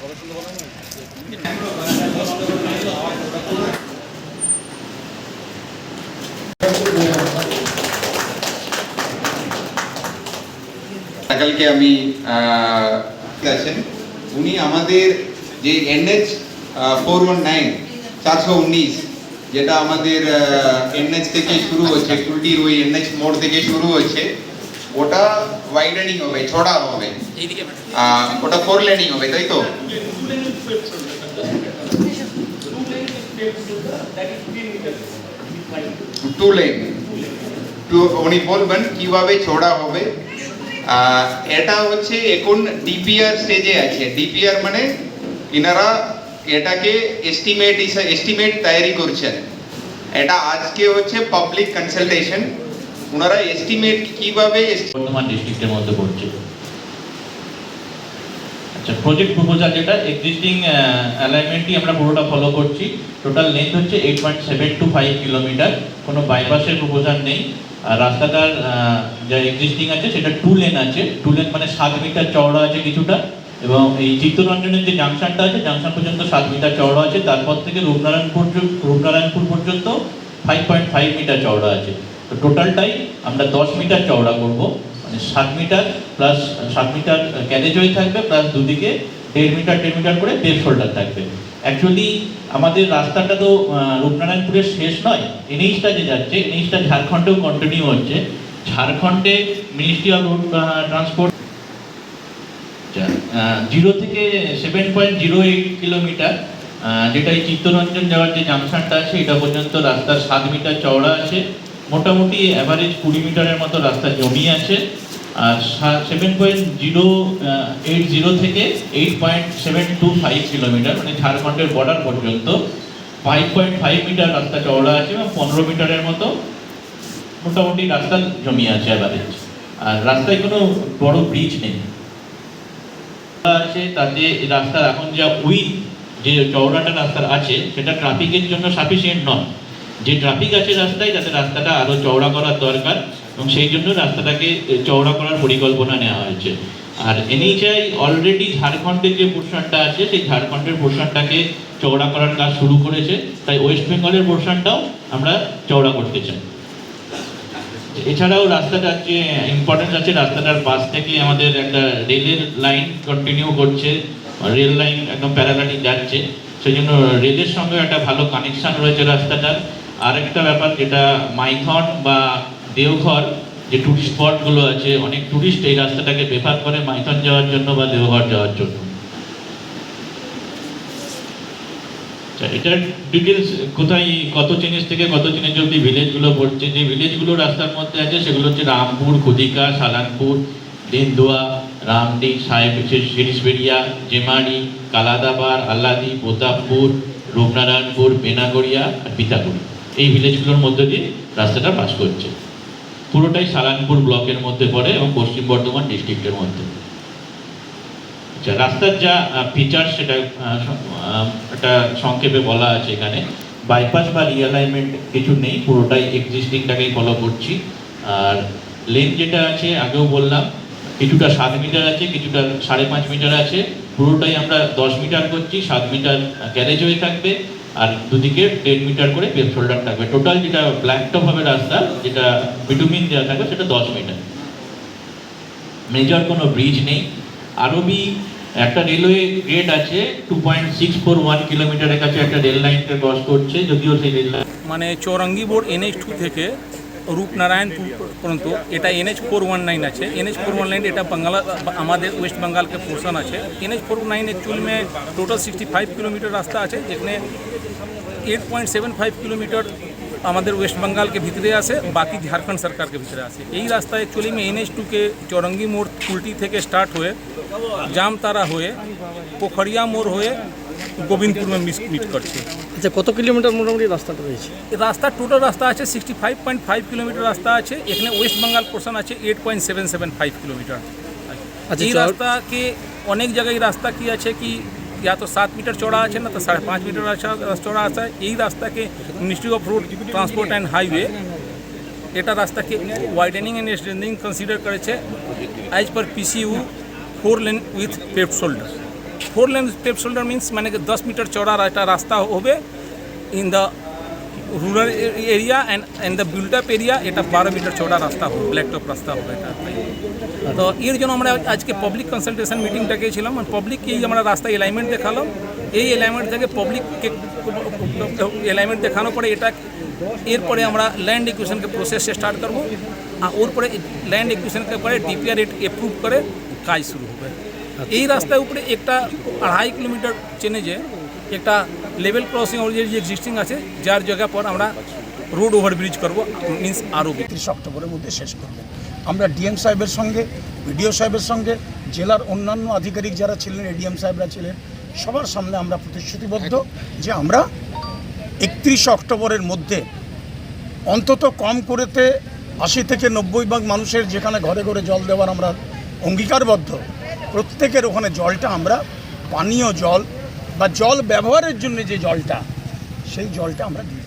কালকে আমি আছেন? উনি আমাদের যে এনএচ ফোর ওয়ান নাইন চারশো উনিশ, যেটা আমাদের এনএচ থেকে শুরু হচ্ছে, কুলটির ওই এনএচ মোড় থেকে শুরু হচ্ছে, ওটা ওয়াইডেনিং হবে, ছড়া হবে। ওটা ফোর লেনিং হবে তাই তো? টু লেন টু উনি বলবেন কীভাবে ছড়া হবে। এটা হচ্ছে এখন ডিপিআর স্টেজে আছে। ডিপিআর মানে ইনারা এটাকে এস্টিমেট এস্টিমেট তৈরি করছেন। এটা আজকে হচ্ছে পাবলিক কনসালটেশন ওনারা এস্টিমেট কীভাবে বর্ধমান ডিস্ট্রিক্টের মধ্যে পড়ছে। আচ্ছা প্রজেক্ট প্রপোজাল যেটা এক্সিস্টিং অ্যালাইনমেন্টই আমরা পুরোটা ফলো করছি। টোটাল লেন্থ হচ্ছে eight point seven two five kilometre কোনো বাইপাসের প্রপোজাল নেই। আর রাস্তাটার যা এক্সিস্টিং আছে, সেটা টু লেন আছে। টু লেন মানে সাত মিটার চওড়া আছে কিছুটা। এবং এই চিত্তরঞ্জনের যে জাংশনটা আছে, জাংশন পর্যন্ত সাত মিটার চওড়া আছে। তারপর থেকে রূপনারায়ণপুর রূপনারায়ণপুর পর্যন্ত ফাইভ পয়েন্ট ফাইভ মিটার চওড়া আছে। তো টোটালটাই আমরা দশ মিটার চওড়া করব। মানে সাত মিটার প্লাস সাত মিটার ক্যারেজওয়ে থাকবে প্লাস দুদিকে দেড় মিটার দেড় মিটার করে পেভ শোল্ডার থাকবে। অ্যাকচুয়ালি আমাদের রাস্তাটা তো রূপনারায়ণপুরের শেষ নয় এনএইচটা যে যাচ্ছে এনএইচটা ঝাড়খণ্ডেও কন্টিনিউ হচ্ছে। ঝাড়খণ্ডে ministry of road transport zero থেকে seven point zero eight kilometre যেটা এই চিত্তরঞ্জন যাওয়ার যে জাংশনটা আছে, এটা পর্যন্ত রাস্তার সাত মিটার চওড়া আছে। মোটামুটি অ্যাভারেজ কুড়ি মিটারের মতো রাস্তা জমি আছে। আর seven point zero eight zero থেকে eight point seven two five kilometre মানে ঝাড়খণ্ডের বর্ডার পর্যন্ত। ফাইভ পয়েন্ট ফাইভ মিটার রাস্তা চওড়া আছে এবং পনেরো মিটারের মতো মোটামুটি রাস্তার জমি আছে অ্যাভারেজ আর রাস্তায় কোনো বড় ব্রিজ নেই। আছে তাতে রাস্তার এখন যা উইথ যে চওড়াটা রাস্তার আছে, সেটা ট্রাফিকের জন্য সাফিসিয়েন্ট নয়। যে ট্রাফিক আছে রাস্তায়, তাতে রাস্তাটা আরও চওড়া করার দরকার এবং সেই জন্য রাস্তাটাকে চওড়া করার পরিকল্পনা নেওয়া হয়েছে। আর এনএইচআই অলরেডি ঝাড়খণ্ডের যে পোর্শনটা আছে, সেই ঝাড়খণ্ডের পোর্শনটাকে চওড়া করার কাজ শুরু করেছে। তাই ওয়েস্ট বেঙ্গলের পোর্শনটাও আমরা চওড়া করতে চাই। এছাড়াও রাস্তাটার যে ইম্পর্টেন্স আছে, রাস্তাটার পাশ থেকে আমাদের একটা রেলের লাইন কন্টিনিউ করছে রেল লাইন একদম প্যারালালি যাচ্ছে। সেই জন্য রেলের সঙ্গে একটা ভালো কানেকশন রয়েছে রাস্তাটার। আর একটা ব্যাপার যেটা মাইথন বা দেওঘর যে টুরিস্ট স্পটগুলো আছে অনেক টুরিস্ট এই রাস্তাটাকে প্রেফার করে মাইথন যাওয়ার জন্য বা দেওঘর যাওয়ার জন্য। আচ্ছা, এটার ডিটেলস কোথায় কত জিনিস থেকে কত জিনিস অব্দি ভিলেজগুলো পড়ছে? যে ভিলেজগুলো রাস্তার মধ্যে আছে সেগুলো হচ্ছে রামপুর খুদিকা সালানপুর দিনদুয়া রামডি সাহেব শিরিশবেড়িয়া জেমারি কালাদাবার আল্লাদি প্রতাপপুর রূপনারায়ণপুর বেনাগড়িয়া আর পিতাগুড়ি। এই ভিলেজগুলোর মধ্যে দিয়ে রাস্তাটা পাস করছে। পুরোটাই সালানপুর ব্লকের মধ্যে পড়ে এবং পশ্চিম বর্ধমান ডিস্ট্রিক্টের মধ্যে। আচ্ছা রাস্তার যা ফিচার সেটা একটা সংক্ষেপে বলা আছে এখানে। বাইপাস বা রিঅ্যালাইনমেন্ট কিছু নেই, পুরোটাই এক্সিস্টিংটাকেই ফলো করছি। আর লেন যেটা আছে, আগেও বললাম, কিছুটা সাত মিটার আছে, কিছুটা সাড়ে পাঁচ মিটার আছে। পুরোটাই আমরা দশ মিটার করছি, সাত মিটার ক্যারেজওয়ে থাকবে। আর দুদিকে দেড় মিটার করে বেস শোল্ডার থাকবে। টোটাল যেটা ব্ল্যাক টপ হবে রাস্তা, যেটা ভিটামিন দেওয়া থাকবে, সেটা দশ মিটার মেজর কোনো ব্রিজ নেই। আরবি একটা রেলওয়ে গ্রেড আছে two point six four one কিলোমিটারের কাছে একটা রেল লাইনকে ক্রস করছে, যদিও সেই রেল লাইন মানে চৌরঙ্গি বোর্ড এনএইচ টু থেকে রূপনারায়ণপুর পর্যন্ত, এটা এনএইচ ফোর ওয়ান নাইন আছে। এনএইচ ফোর ওয়ান নাইন এটা বাংলা, আমাদের ওয়েস্ট বেঙ্গালকে পোর্শন আছে। NH four nine actually total sixty five kilometre রাস্তা আছে, যেখানে eight point seven five kilometre আমাদের ওয়েস্ট বেঙ্গলকে ভিতরে আসে বাকি ঝাড়খণ্ড সরকারকে ভিতরে আসে এই রাস্তা অ্যাকচুয়ালি में এনএইচ টুকে চৌরঙ্গি মোড় কুলটি থেকে স্টার্ট হয়ে জামতারা হয়ে পোখরিয়া মোড় হয়ে গোবিন্দপুর में মিট করছে। আচ্ছা কত কিলোমিটার মোটামুটি রাস্তাটা রয়েছে? রাস্তা টোটাল রাস্তা আছে sixty five point five kilometre রাস্তা আছে এখানে ওয়েস্ট বেঙ্গল পোর্শন আছে eight point seven seven five kilometre আচ্ছা, এই রাস্তাকে অনেক জায়গায় রাস্তা কি আছে কি या तो सात मीटर चौड़ा છે ને તો સાડા પાંચ મીટર চড়া আছে এই রাস্তাকে ministry of road transport and highway এটা রাস্তাকে ওয়াইডেনিং অ্যান্ড এক্সটেন্ডিং কনসিডার করেছে as per PCU four lane with paved shoulder four lane paved shoulder means মানে দশ মিটার চড়ার একটা রাস্তা হবে in the rural area and and the build up area এটা বারো মিটার চড়া রাস্তা হবে ব্ল্যাক টপ রাস্তা হবে এটা তো এর জন্য আমরা আজকে পাবলিক কনসালটেশন মিটিং ডেকেছিলাম পাবলিককে এই আমরা রাস্তা অ্যালাইনমেন্ট দেখালাম। এই অ্যালাইনমেন্ট থেকে পাবলিককে অ্যালাইনমেন্ট দেখানোর পরে এটা, এরপরে আমরা ল্যান্ড ইকুয়েশনকে প্রসেস স্টার্ট করব, আর ওর পরে ল্যান্ড ইকুয়েশনকে পরে ডিপিআর এপ্রুভ করে কাজ শুরু হবে। এই রাস্তার উপরে একটা আড়াই কিলোমিটার চেনে যে একটা লেভেল ক্রসিং অলরেডি এক্সিস্টিং আছে, যার জায়গা পর আমরা রোড ওভারব্রিজ করব মিন্স আরও একত্রিশ অক্টোবরের মধ্যে শেষ করবেন আমরা ডিএম সাহেবের সঙ্গে, বিডিও সাহেবের সঙ্গে, জেলার অন্যান্য আধিকারিক যারা ছিলেন, এডিএম সাহেবরা ছিলেন, সবার সামনে আমরা প্রতিশ্রুতিবদ্ধ যে আমরা একত্রিশ অক্টোবরের মধ্যে অন্তত কম করেতে আশি থেকে নব্বই ভাগ মানুষের যেখানে ঘরে ঘরে জল দেওয়ার আমরা অঙ্গীকারবদ্ধ, প্রত্যেকের ওখানে জলটা আমরা পানীয় জল বা জল ব্যবহারের জন্য যে জলটা সেই জলটা আমরা দিয়ে